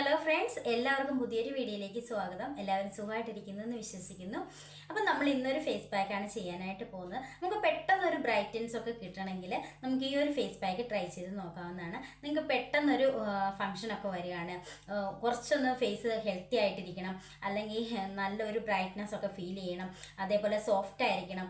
Hello? Friends എല്ലാവർക്കും പുതിയൊരു വീഡിയോയിലേക്ക് സ്വാഗതം. എല്ലാവരും സുഖമായിട്ടിരിക്കുന്നു എന്ന് വിശ്വസിക്കുന്നു. അപ്പം നമ്മൾ ഇന്നൊരു ഫേസ് പാക്കാണ് ചെയ്യാനായിട്ട് പോകുന്നത്. നമുക്ക് പെട്ടെന്ന് ഒരു ബ്രൈറ്റൻസ് ഒക്കെ കിട്ടണമെങ്കിൽ നമുക്ക് ഈ ഒരു ഫേസ് പാക്ക് ട്രൈ ചെയ്ത് നോക്കാവുന്നതാണ്. നിങ്ങൾക്ക് പെട്ടെന്നൊരു ഫംഗ്ഷൻ ഒക്കെ വരികയാണ്. കുറച്ചൊന്ന് ഫേസ് ഹെൽത്തി ആയിട്ടിരിക്കണം. അല്ലെങ്കിൽ നല്ലൊരു ബ്രൈറ്റ്നസ് ഒക്കെ ഫീൽ ചെയ്യണം. അതേപോലെ സോഫ്റ്റ് ആയിരിക്കണം.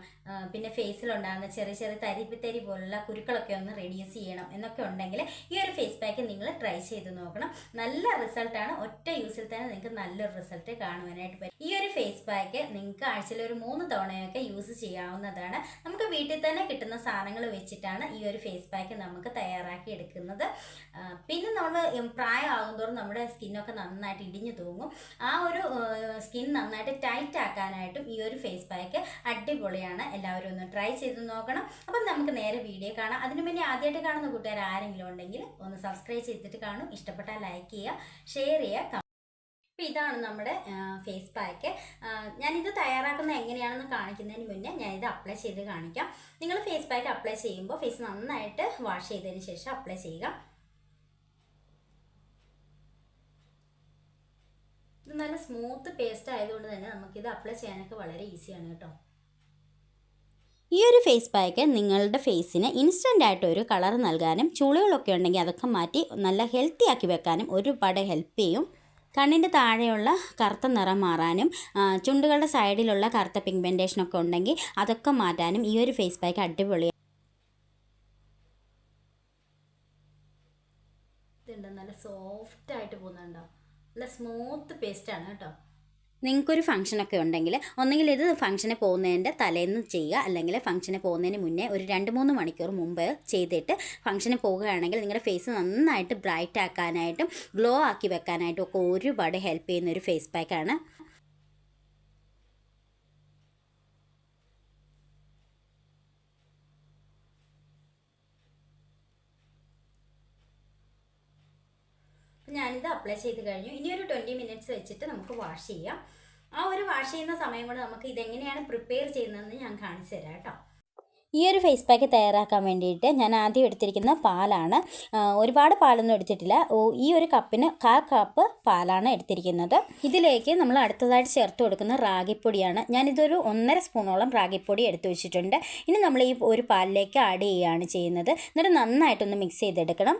പിന്നെ ഫേസിലുണ്ടാകുന്ന ചെറിയ ചെറിയ തരിപ്പിത്തരി പോലുള്ള കുരുക്കളൊക്കെ ഒന്ന് റെഡ്യൂസ് ചെയ്യണം എന്നൊക്കെ ഉണ്ടെങ്കിൽ ഈ ഒരു ഫേസ് പാക്ക് നിങ്ങൾ ട്രൈ ചെയ്ത് നോക്കണം. നല്ല റിസൾട്ടാണ് ഒറ്റ യൂസിൽ തന്നെ നിങ്ങൾക്ക് നല്ലൊരു റിസൾട്ട് കാണുവാനായിട്ട് പറ്റും. ഈ ഒരു ഫേസ് പാക്ക് നിങ്ങൾക്ക് ആഴ്ചയിൽ ഒരു മൂന്ന് തവണയൊക്കെ യൂസ് ചെയ്യാവുന്നതാണ്. നമുക്ക് വീട്ടിൽ തന്നെ കിട്ടുന്ന സാധനങ്ങൾ വെച്ചിട്ടാണ് ഈ ഒരു ഫേസ് പാക്ക് നമുക്ക് തയ്യാറാക്കി എടുക്കുന്നത്. പിന്നെ നമ്മൾ പ്രായമാകുന്തോറും നമ്മുടെ സ്കിന്നൊക്കെ നന്നായിട്ട് ഇടിഞ്ഞു തൂങ്ങും. ആ ഒരു സ്കിൻ നന്നായിട്ട് ടൈറ്റ് ആക്കാനായിട്ടും ഈ ഒരു ഫേസ് പാക്ക് അടിപൊളിയാണ്. എല്ലാവരും ഒന്ന് ട്രൈ ചെയ്ത് നോക്കണം. അപ്പം നമുക്ക് നേരെ വീഡിയോ കാണാം. അതിനു മുന്നേ ആദ്യമായിട്ട് കാണുന്ന കൂട്ടുകാർ ആരെങ്കിലും ഉണ്ടെങ്കിൽ ഒന്ന് സബ്സ്ക്രൈബ് ചെയ്തിട്ട് കാണും. ഇഷ്ടപ്പെട്ടാൽ ലൈക്ക് ചെയ്യുക. ഷെയർ ചെയ്യുക അപ്പോൾ ഇതാണ് നമ്മുടെ ഫേസ് പാക്ക് ഞാനിത് തയ്യാറാക്കുന്നത് എങ്ങനെയാണെന്ന് കാണിക്കുന്നതിന് മുന്നേ ഞാനിത് അപ്ലൈ ചെയ്ത് കാണിക്കാം. നിങ്ങൾ ഫേസ് പാക്ക് അപ്ലൈ ചെയ്യുമ്പോൾ ഫേസ് നന്നായിട്ട് വാഷ് ചെയ്തതിന് ശേഷം അപ്ലൈ ചെയ്യുക. ഇത് നല്ല സ്മൂത്ത് പേസ്റ്റ് ആയതുകൊണ്ട് തന്നെ നമുക്കിത് അപ്ലൈ ചെയ്യാനൊക്കെ വളരെ ഈസിയാണ് കേട്ടോ. ഫേസ് പാക്ക് നിങ്ങളുടെ ഫേസിന് ഇൻസ്റ്റന്റ് ആയിട്ട് ഒരു കളർ നൽകാനും ചുളികളൊക്കെ ഉണ്ടെങ്കിൽ അതൊക്കെ മാറ്റി നല്ല ഹെൽത്തി ആക്കി വെക്കാനും ഒരുപാട് ഹെൽപ്പ് ചെയ്യും. കണ്ണിന്റെ താഴെയുള്ള കറുത്ത നിറം മാറാനും ചുണ്ടുകളുടെ സൈഡിലുള്ള കറുത്ത പിഗ്മെന്റേഷനൊക്കെ ഉണ്ടെങ്കിൽ അതൊക്കെ മാറ്റാനും ഈ ഒരു ഫേസ് പാക്ക് അടിപൊളിയാണ് നല്ല സോഫ്റ്റ് ആയിട്ട് പോകുന്നുണ്ടോ നല്ല സ്മൂത്ത് പേസ്റ്റാണ് കേട്ടോ. നിങ്ങൾക്കൊരു ഫംഗ്ഷനൊക്കെ ഉണ്ടെങ്കിൽ ഒന്നെങ്കിൽ ഇത് ഫംഗ്ഷന് പോകുന്നതിന്റെ തലേന്ന് ചെയ്യുക അല്ലെങ്കിൽ ഫംഗ്ഷന് പോകുന്നതിന് മുന്നേ ഒരു രണ്ട് മൂന്ന് മണിക്കൂർ മുമ്പ് ചെയ്തിട്ട് ഫംഗ്ഷന് പോകുകയാണെങ്കിൽ നിങ്ങളുടെ ഫേസ് നന്നായിട്ട് ബ്രൈറ്റ് ആക്കാനായിട്ടും ഗ്ലോ ആക്കി വെക്കാനായിട്ടും ഒക്കെ ഒരുപാട് ഹെൽപ്പ് ചെയ്യുന്ന ഒരു ഫേസ് പാക്കാണ്. ഞാനിത് അപ്ലൈ ചെയ്ത് കഴിഞ്ഞു. ഇനി ഒരു ട്വന്റി മിനിറ്റ്സ് വെച്ചിട്ട് നമുക്ക് വാഷ് ചെയ്യാം. ആ ഒരു വാഷ് ചെയ്യുന്ന സമയം കൊണ്ട് നമുക്ക് ഇതെങ്ങനെയാണ് പ്രിപ്പയർ ചെയ്യുന്നതെന്ന് ഞാൻ കാണിച്ചു തരാം കേട്ടോ. ഈ ഒരു ഫേസ് പാക്ക് തയ്യാറാക്കാൻ വേണ്ടിയിട്ട് ഞാൻ ആദ്യം എടുത്തിരിക്കുന്ന പാലാണ് ഒരുപാട് പാലൊന്നും എടുത്തിട്ടില്ല. ഈ ഒരു കപ്പിന് കാൽ കപ്പ് പാലാണ് എടുത്തിരിക്കുന്നത്. ഇതിലേക്ക് നമ്മൾ അടുത്തതായിട്ട് ചേർത്ത് കൊടുക്കുന്ന റാഗിപ്പൊടിയാണ്. ഞാനിതൊരു ഒന്നര സ്പൂണോളം റാഗിപ്പൊടി എടുത്തു വെച്ചിട്ടുണ്ട്. ഇനി നമ്മൾ ഈ ഒരു പാലിലേക്ക് ആഡ് ചെയ്യുകയാണ് ചെയ്യുന്നത്. എന്നിട്ട് നന്നായിട്ടൊന്ന് മിക്സ് ചെയ്തെടുക്കണം.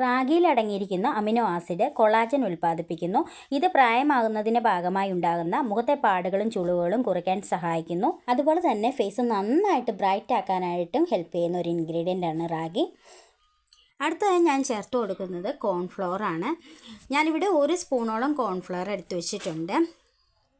റാഗിയിൽ അടങ്ങിയിരിക്കുന്ന അമിനോ ആസിഡ് കൊളാജൻ ഉൽപ്പാദിപ്പിക്കുന്നു. ഇത് പ്രായമാകുന്നതിന്റെ ഭാഗമായി ഉണ്ടാകുന്ന മുഖത്തെ പാടുകളും ചുളിവുകളും കുറയ്ക്കാൻ സഹായിക്കുന്നു. അതുപോലെ തന്നെ ഫേസ് നന്നായിട്ട് ബ്രൈറ്റ് ആക്കാനായിട്ടും ഹെൽപ്പ് ചെയ്യുന്ന ഒരു ഇൻഗ്രീഡിയന്റ് ആണ് റാഗി. അടുത്തതായി ഞാൻ ചേർത്ത് കൊടുക്കുന്നത് കോൺഫ്ലോർ ആണ്. ഞാനിവിടെ ഒരു സ്പൂണോളം കോൺഫ്ലോർ എടുത്തു വെച്ചിട്ടുണ്ട്.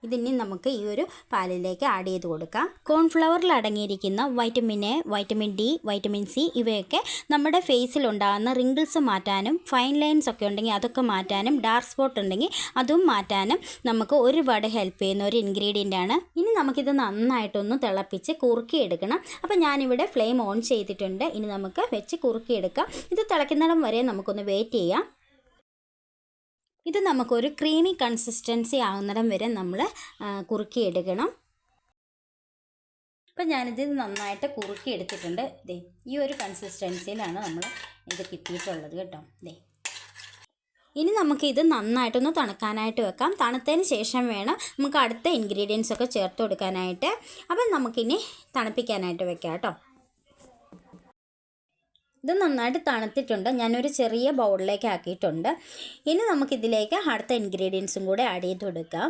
ഇതിനി നമുക്ക് ഈ ഒരു പാലിലേക്ക് ആഡ് ചെയ്ത് കൊടുക്കാം. കോൺഫ്ലവറിൽ അടങ്ങിയിരിക്കുന്ന vitamin A vitamin D vitamin C ഇവയൊക്കെ നമ്മുടെ ഫേസിൽ ഉണ്ടാകുന്ന റിങ്കിൾസ് മാറ്റാനും ഫൈൻ ലൈൻസ് ഒക്കെ ഉണ്ടെങ്കിൽ അതൊക്കെ മാറ്റാനും ഡാർക്ക് സ്പോട്ട് ഉണ്ടെങ്കിൽ അതും മാറ്റാനും നമുക്ക് ഒരുപാട് ഹെൽപ്പ് ചെയ്യുന്ന ഒരു ഇൻഗ്രീഡിയന്റ് ആണ്. ഇനി നമുക്കിത് നന്നായിട്ടൊന്ന് തിളപ്പിച്ച് കുറുക്കിയെടുക്കണം. അപ്പോൾ ഞാനിവിടെ ഫ്ലെയിം ഓൺ ചെയ്തിട്ടുണ്ട്. ഇനി നമുക്ക് വെച്ച് കുറുക്കിയെടുക്കാം. ഇത് തിളയ്ക്കുന്നിടം വരെ നമുക്കൊന്ന് വെയിറ്റ് ചെയ്യാം. ഇത് നമുക്കൊരു ക്രീമി കൺസിസ്റ്റൻസി ആകുന്നിടം വരെ നമ്മൾ കുറുക്കിയെടുക്കണം. അപ്പം ഞാനിത് നന്നായിട്ട് കുറുക്കി എടുത്തിട്ടുണ്ട് ദേ ഈ ഒരു കൺസിസ്റ്റൻസിയിലാണ് നമ്മൾ ഇത് കിട്ടിയിട്ടുള്ളത് കേട്ടോ. ദേ. ഇനി നമുക്കിത് നന്നായിട്ടൊന്ന് തണുക്കാനായിട്ട് വെക്കാം. തണുത്തതിന് ശേഷം വേണം നമുക്ക് അടുത്ത ഇൻഗ്രീഡിയൻസ് ഒക്കെ ചേർത്ത് കൊടുക്കാനായിട്ട്. അപ്പം നമുക്കിനി തണുപ്പിക്കാനായിട്ട് വെക്കാം കേട്ടോ. ഇത് നന്നായിട്ട് തണുത്തിട്ടുണ്ട്. ഞാനൊരു ചെറിയ ബൗളിലേക്ക് ആക്കിയിട്ടുണ്ട്. ഇനി നമുക്കിതിലേക്ക് അടുത്ത ഇൻഗ്രീഡിയൻസും കൂടെ ആഡ് ചെയ്ത് കൊടുക്കാം.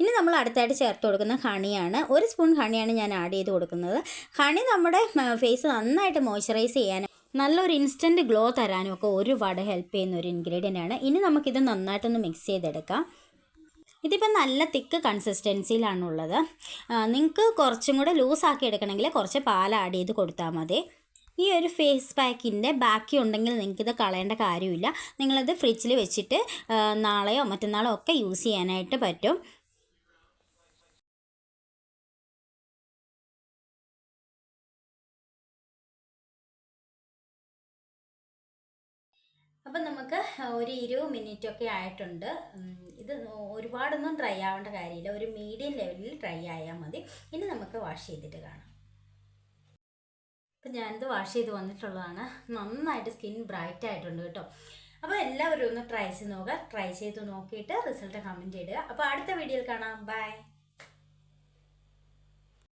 ഇനി നമ്മൾ അടുത്തായിട്ട് ചേർത്ത് കൊടുക്കുന്ന ഹണിയാണ്. ഒരു സ്പൂൺ ഹണിയാണ് ഞാൻ ആഡ് ചെയ്ത് കൊടുക്കുന്നത്. ഹണി നമ്മുടെ ഫേസ് നന്നായിട്ട് മോയ്സ്ചറൈസ് ചെയ്യാനും നല്ലൊരു ഇൻസ്റ്റന്റ് ഗ്ലോ തരാനും ഒക്കെ ഒരുപാട് ഹെൽപ്പ് ചെയ്യുന്ന ഒരു ഇൻഗ്രീഡിയന്റ് ആണ്. ഇനി നമുക്കിത് നന്നായിട്ടൊന്ന് മിക്സ് ചെയ്തെടുക്കാം. ഇതിപ്പോൾ നല്ല തിക്ക് കൺസിസ്റ്റൻസിയിലാണുള്ളത്. നിങ്ങൾക്ക് കുറച്ചും കൂടെ ലൂസാക്കി എടുക്കണമെങ്കിൽ കുറച്ച് പാൽ ആഡ് ചെയ്ത് കൊടുത്താൽ മതി. ഈ ഒരു ഫേസ് പാക്കിന്റെ ബാക്കി ഉണ്ടെങ്കിൽ നിങ്ങൾക്കിത് കളയേണ്ട കാര്യമില്ല. നിങ്ങളിത് ഫ്രിഡ്ജിൽ വെച്ചിട്ട് നാളെയോ മറ്റന്നാളോ ഒക്കെ യൂസ് ചെയ്യാനായിട്ട് പറ്റും. അപ്പം നമുക്ക് ഒരു ഇരുപത് മിനിറ്റ് ഒക്കെ ആയിട്ടുണ്ട്. ഇത് ഒരുപാടൊന്നും ഡ്രൈ ആവേണ്ട കാര്യമില്ല. ഒരു മീഡിയം ലെവലിൽ ഡ്രൈ ആയാൽ മതി. ഇനി നമുക്ക് വാഷ് ചെയ്തിട്ട് കാണാം. അപ്പം ഞാനിത് വാഷ് ചെയ്ത് വന്നിട്ടുള്ളതാണ്. നന്നായിട്ട് സ്കിൻ ബ്രൈറ്റ് ആയിട്ടുണ്ട് കേട്ടോ. അപ്പോൾ എല്ലാവരും ഒന്ന് ട്രൈ ചെയ്ത് നോക്കുക ട്രൈ ചെയ്ത് നോക്കിയിട്ട് റിസൾട്ട് കമന്റ് ചെയ്യുക അപ്പോൾ അടുത്ത വീഡിയോയിൽ കാണാം. ബൈ